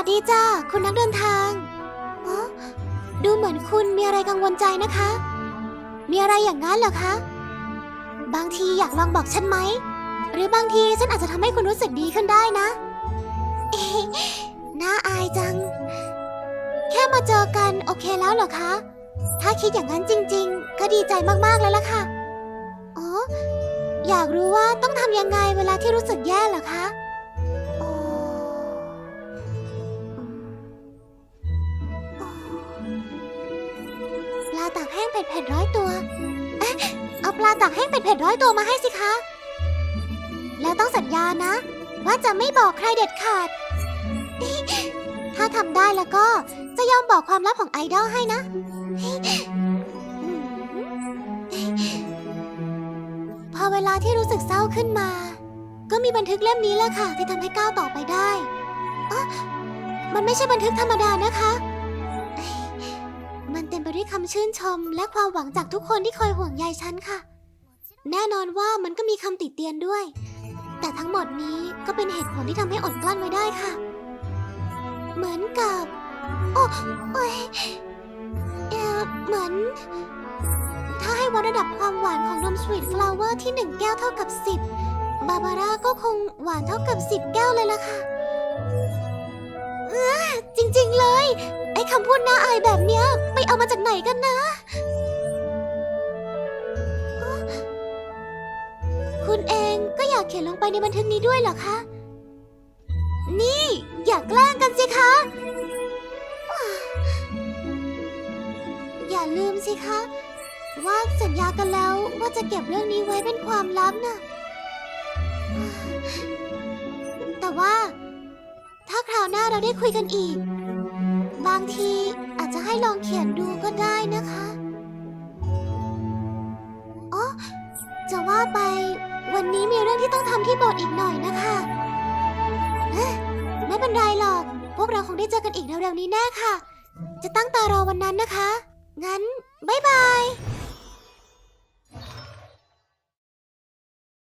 ัสดีจ้าคุณนักเดินทางอ๋อดูเหมือนคุณมีอะไรกังวลใจนะคะ มีอะไรอย่างนั้นเหรอคะ บางทีอยากลองบอกฉันไหม หรือบางทีฉันอาจจะทำให้คุณรู้สึกดีขึ้นได้นะ เอ๊ะน่าอายจัง แค่มาเจอกันโอเคแล้วเหรอคะ ถ้าคิดอย่างนั้นจริง ๆ ก็ดีใจมากๆแล้วล่ะค่ะ อ๋อ อยากรู้ว่าต้องทำยังไงเวลาที่รู้สึกแย่เหรอคะ ตากแห้งเผ็ดๆร้อยตัวเอ๊ะเอาปลาตากแห้งเผ็ดๆร้อยตัวมาให้สิคะ แล้วต้องสัญญานะ ว่าจะไม่บอกใครเด็ดขาด ถ้าทำได้แล้วก็จะยอมบอกความลับของไอดอลให้นะ พอเวลาที่รู้สึกเศร้าขึ้นมา ก็มีบันทึกเล่มนี้แหละค่ะ ที่ทำให้ก้าวต่อไปได้อะมันไม่ใช่บันทึกธรรมดานะคะ คำชื่นชม และความหวังจากทุกคนที่คอยห่วงใยฉันค่ะ แน่นอนว่ามันก็มีคำติเตียนด้วย แต่ทั้งหมดนี้ก็เป็นเหตุผลที่ทำให้อดกลั้นไว้ได้ค่ะ เหมือนกับโอ้โอยเออเหมือน ถ้าให้วัดระดับความหวานของนมสวีทฟลาวเวอร์ที่1แก้วเท่ากับ10บาบาร่าก็คงหวานเท่ากับ10แก้วเลยล่ะค่ะเออจริงๆเลย ไอ้คำพูดน่าอายแบบเนี้ย เอามาจากไหนกันนะ คุณเองก็อยากเขียนลงไปในบันทึกนี้ด้วยเหรอคะ นี่อยากแกล้งกันสิคะ อย่าลืมสิคะ ว่าสัญญากันแล้วว่าจะเก็บเรื่องนี้ไว้เป็นความลับน่ะแต่ว่า ถ้าคราวหน้าเราได้คุยกันอีก ได้นะคะ อ๋อ จะว่าไป วันนี้มีเรื่องที่ต้องทำที่โบสถ์อีกหน่อยนะคะเอ๊ะไม่เป็นไรหรอก พวกเราคงได้เจอกันอีกเร็วๆนี้แน่ค่ะ จะตั้งตารอวันนั้นนะคะ งั้น บ๊ายบาย